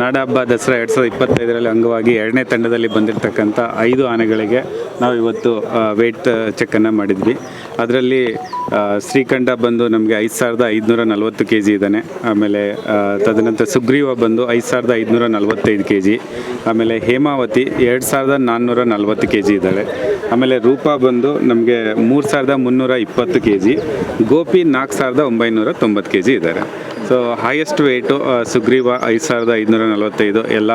ನಾಡಹಬ್ಬ ದಸರಾ ಎರಡು ಸಾವಿರದ ಇಪ್ಪತ್ತೈದರಲ್ಲಿ ಅಂಗವಾಗಿ ಎರಡನೇ ತಂಡದಲ್ಲಿ ಬಂದಿರತಕ್ಕಂಥ ಐದು ಆನೆಗಳಿಗೆ ನಾವು ಇವತ್ತು ವೆಯ್ಟ್ ಚೆಕ್ಕನ್ನು ಮಾಡಿದ್ವಿ. ಅದರಲ್ಲಿ ಶ್ರೀಕಂಠ ಬಂದು ನಮಗೆ ಐದು ಸಾವಿರದ ಐದುನೂರ ನಲವತ್ತು ಕೆ ಜಿ ಇದ್ದಾನೆ. ಆಮೇಲೆ ತದನಂತರ ಸುಗ್ರೀವ ಬಂದು ಐದು ಸಾವಿರದ ಐದುನೂರ ನಲವತ್ತೈದು ಕೆ ಜಿ ಆಮೇಲೆ ಹೇಮಾವತಿ ಎರಡು ಸಾವಿರದ ನಾನ್ನೂರ ನಲವತ್ತು ಕೆ ಜಿ ಇದ್ದಾಳೆ. ಆಮೇಲೆ ರೂಪಾ ಬಂದು ನಮಗೆ ಮೂರು ಸಾವಿರದ ಮುನ್ನೂರ ಇಪ್ಪತ್ತು ಕೆ ಜಿ ಗೋಪಿ ನಾಲ್ಕು ಸಾವಿರದ ಒಂಬೈನೂರ ತೊಂಬತ್ತು ಕೆ ಜಿ ಇದ್ದಾರೆ ಸೊ ಹೈಯೆಸ್ಟ್ ವೆಯ್ಟು ಸುಗ್ರೀವ ಐದು ಸಾವಿರದ ಐದುನೂರ ನಲವತ್ತೈದು ಎಲ್ಲ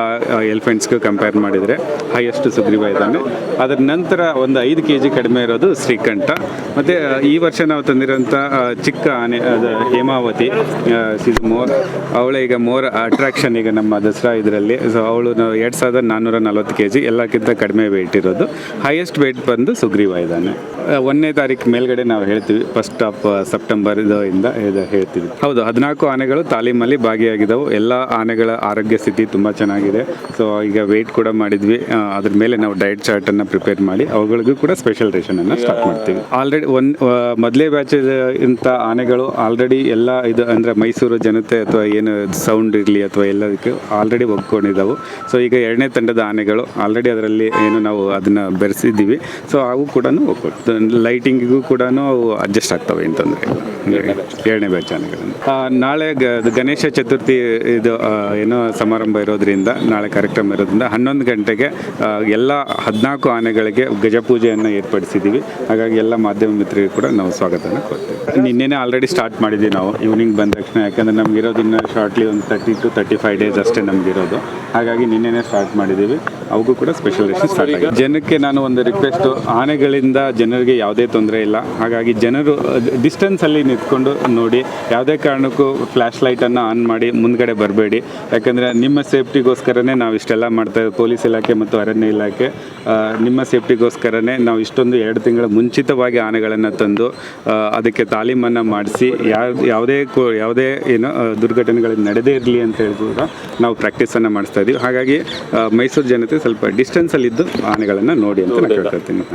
ಎಲಿಫೆಂಟ್ಸ್ಗೂ ಕಂಪೇರ್ ಮಾಡಿದರೆ ಹೈಯೆಸ್ಟ್ ಸುಗ್ರೀವ ಇದ್ದಾನೆ. ಅದರ ನಂತರ ಒಂದು ಐದು ಕೆ ಜಿ ಕಡಿಮೆ ಇರೋದು ಶ್ರೀಕಂಠ. ಮತ್ತು ಈ ವರ್ಷ ನಾವು ತಂದಿರೋಂಥ ಚಿಕ್ಕ ಆನೆ, ಅದು ಹೇಮಾವತಿ ಸಿಸ್ ಮೋರ್ ಅವಳ ಈಗ ಮೋರ್ ಅಟ್ರಾಕ್ಷನ್ ಈಗ ನಮ್ಮ ದಸರಾ ಇದರಲ್ಲಿ. ಸೊ ಅವಳು ಎರಡು ಸಾವಿರದ ನಾನ್ನೂರ ನಲ್ವತ್ತು ಕೆ ಜಿ ಎಲ್ಲಕ್ಕಿಂತ ಕಡಿಮೆ ವೆಯ್ಟ್ ಇರೋದು. ಹೈಯೆಸ್ಟ್ ವೆಯ್ಟ್ ಬಂದು ಸುಗ್ರೀವ ಇದ್ದಾನೆ. ಒಂದನೇ ತಾರೀಕು ಮೇಲ್ಗಡೆ ನಾವು ಹೇಳ್ತೀವಿ ಫಸ್ಟ್ ಆಫ್ ಸೆಪ್ಟೆಂಬರ್ ಇದು ಇಂದ ಇದು ಹೇಳ್ತೀವಿ. ಹೌದು, ಹದಿನಾಲ್ಕು ಆನೆಗಳು ತಾಲೀಮಲ್ಲಿ ಭಾಗಿಯಾಗಿದ್ದವು. ಎಲ್ಲ ಆನೆಗಳ ಆರೋಗ್ಯ ಸ್ಥಿತಿ ತುಂಬ ಚೆನ್ನಾಗಿದೆ. ಸೊ ಈಗ ವೆಯ್ಟ್ ಕೂಡ ಮಾಡಿದ್ವಿ. ಅದ್ರ ಮೇಲೆ ನಾವು ಡಯಟ್ ಚಾರ್ಟನ್ನು ಪ್ರಿಪೇರ್ ಮಾಡಿ, ಅವುಗಳಿಗೂ ಕೂಡ ಸ್ಪೆಷಲ್ ರೇಷನನ್ನು ಸ್ಟಾರ್ಟ್ ಮಾಡ್ತೀವಿ. ಆಲ್ರೆಡಿ ಒಂದು ಮೊದಲೇ ಬ್ಯಾಚ್ ಇಂಥ ಆನೆಗಳು ಆಲ್ರೆಡಿ ಎಲ್ಲ ಇದು ಅಂದರೆ ಮೈಸೂರು ಜನತೆ ಅಥವಾ ಏನು ಸೌಂಡ್ ಇರಲಿ ಅಥವಾ ಎಲ್ಲದಕ್ಕೆ ಆಲ್ರೆಡಿ ಒಗ್ಕೊಂಡಿದ್ದಾವೆ. ಸೊ ಈಗ ಎರಡನೇ ತಂಡದ ಆನೆಗಳು ಆಲ್ರೆಡಿ ಅದರಲ್ಲಿ ಏನು ನಾವು ಅದನ್ನು ಬೆರೆಸಿದ್ದೀವಿ. ಸೊ ಅವು ಕೂಡ ಒಗ್ಕೊಳ್ತು ಲೈಟಿಂಗಿಗೂ ಕೂಡ ಅವು ಅಡ್ಜಸ್ಟ್ ಆಗ್ತವೆ ಅಂತಂದರೆ ಎರಡನೇ ಬ್ಯಾಚ್ ಆನೆಗಳನ್ನು. ನಾಳೆ ಗಣೇಶ ಚತುರ್ಥಿ ಇದು ಏನೋ ಸಮಾರಂಭ ಇರೋದ್ರಿಂದ, ನಾಳೆ ಕಾರ್ಯಕ್ರಮ ಇರೋದ್ರಿಂದ ಹನ್ನೊಂದು ಗಂಟೆಗೆ ಎಲ್ಲ ಹದಿನಾಲ್ಕು ಆನೆಗಳಿಗೆ ಗಜಪೂಜೆಯನ್ನು ಏರ್ಪಡಿಸಿದ್ದೀವಿ. ಹಾಗಾಗಿ ಎಲ್ಲ ಮಾಧ್ಯಮ ಮಿತ್ರರಿಗೆ ಕೂಡ ನಾವು ಸ್ವಾಗತನ ಕೊಡ್ತೀವಿ. ನಿನ್ನೆನೇ ಆಲ್ರೆಡಿ ಸ್ಟಾರ್ಟ್ ಮಾಡಿದ್ವಿ ನಾವು ಈವ್ನಿಂಗ್ ಬಂದ ತಕ್ಷಣ, ಯಾಕಂದರೆ ನಮ್ಗೆ ಇರೋದನ್ನ ಶಾರ್ಟ್ಲಿ ಒಂದು thirty two thirty five days ಅಷ್ಟೇ ನಮ್ಗೆ ಇರೋದು ಹಾಗಾಗಿ ನಿನ್ನೆನೇ ಸ್ಟಾರ್ಟ್ ಮಾಡಿದ್ದೀವಿ. ಅವಗೂ ಕೂಡ ಸ್ಪೆಷಲ್ ರೇಷನ್ ಸ್ಟಾರ್ಟ್ ಆಗಿದೆ. ಜನಕ್ಕೆ ನಾನು ಒಂದು ರಿಕ್ವೆಸ್ಟು ಆನೆಗಳಿಂದ ಜನರಿಗೆ ಯಾವುದೇ ತೊಂದರೆ ಇಲ್ಲ. ಹಾಗಾಗಿ ಜನರು ಡಿಸ್ಟೆನ್ಸಲ್ಲಿ ನಿಂತ್ಕೊಂಡು ನೋಡಿ, ಯಾವುದೇ ಕಾರಣಕ್ಕೂ ಫ್ಲ್ಯಾಶ್ ಲೈಟನ್ನು ಆನ್ ಮಾಡಿ ಮುಂದ್ಗಡೆ ಬರಬೇಡಿ. ಯಾಕಂದರೆ ನಿಮ್ಮ ಸೇಫ್ಟಿಗೋಸ್ಕರನೇ ನಾವು ಇಷ್ಟೆಲ್ಲ ಮಾಡ್ತಾ ಪೊಲೀಸ್ ಇಲಾಖೆ ಮತ್ತು ಅರಣ್ಯ ಇಲಾಖೆ. ನಿಮ್ಮ ಸೇಫ್ಟಿಗೋಸ್ಕರನೇ ನಾವು ಇಷ್ಟೊಂದು ಎರಡು ತಿಂಗಳ ಮುಂಚಿತವಾಗಿ ಆನೆಗಳನ್ನು ತಂದು ಅದಕ್ಕೆ ತಾಲೀಮನ್ನು ಮಾಡಿಸಿ ಯಾವ ಯಾವುದೇ ಕೋ ಯಾವುದೇ ಏನು ದುರ್ಘಟನೆಗಳು ನಡೆದೇ ಇರಲಿ ಅಂತ ಹೇಳಿ ಕೂಡ ನಾವು ಪ್ರಾಕ್ಟೀಸನ್ನು ಮಾಡಿಸ್ತಾ ಇದ್ದೀವಿ ಹಾಗಾಗಿ ಮೈಸೂರು ಜನತೆ ಸ್ವಲ್ಪ ಡಿಸ್ಟೆನ್ಸಲ್ಲಿದ್ದು ಆನೆಗಳನ್ನು ನೋಡಿ ಅಂತ ನಾನು ಕೇಳ್ಕೊಳ್ತೀನಿ.